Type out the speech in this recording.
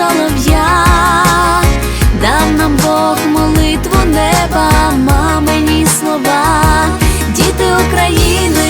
солов'я, дав нам Бог молитву неба, мамині слова, діти України.